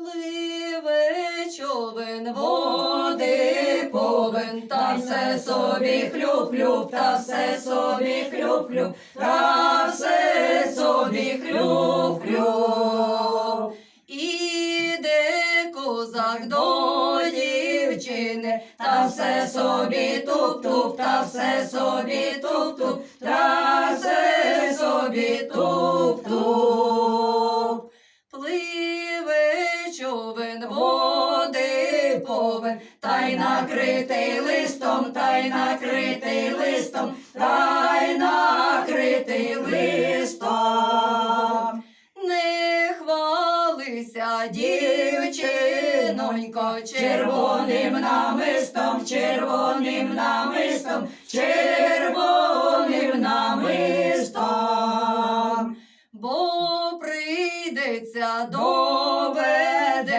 Пливе човен, води повен, та все собі хлюп-хлюп, та все собі хлюп-хлюп, та все собі хлюп-хлюп. Іде козак до дівчини, та все собі туп-туп, та все собі туп-туп, човен, води повен, та й накритий листом, та й накритий листом, та й накритий листом. Не хвалися, дівчинонько, червоним намистом, червоним намистом, червоним намистом. Бо прийдеться,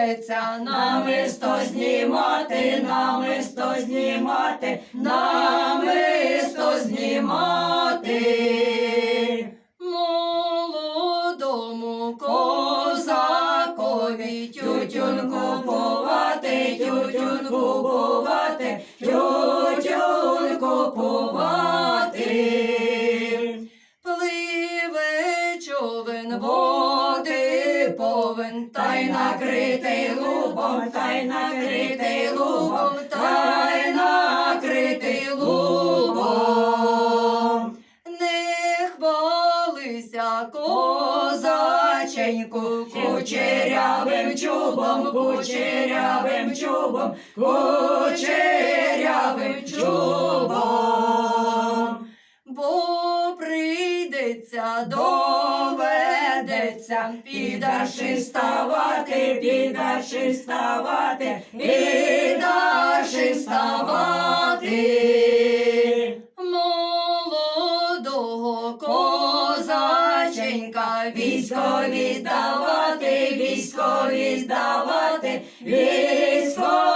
доведеться намисто знімати, намисто знімати, намисто знімати. Молодому козакові тютюн купувати, тютюн купувати, повен, та й накритий лубом, та й накритий лубом, та й накритий лубом. Не хвалися, козаченьку, кучерявим чубом, кучерявим чубом, кучерявим чубом. Бо прийдеться, доведеться, підаши ставати, підаши ставати, підаши ставати. Молодого козаченька, військові здавати, військові здавати, військові